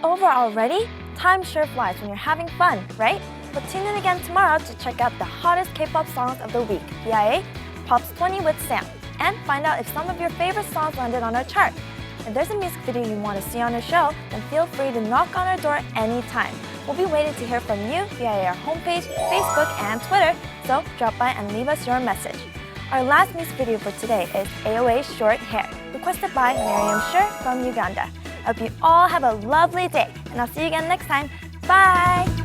already? Time sure flies when you're having fun, right? But tune in again tomorrow to check out the hottest K-pop songs of the week, via Pops 20 with Sam, and find out if some of your favorite songs landed on our chart. If there's a music video you want to see on our show, then feel free to knock on our door anytime. We'll be waiting to hear from you via our homepage, Facebook, and Twitter, so drop by and leave us your message. Our last music video for today is AOA's Short Hair, requested by Miriam Shur from Uganda. I hope you all have a lovely day, and I'll see you again next time. Bye!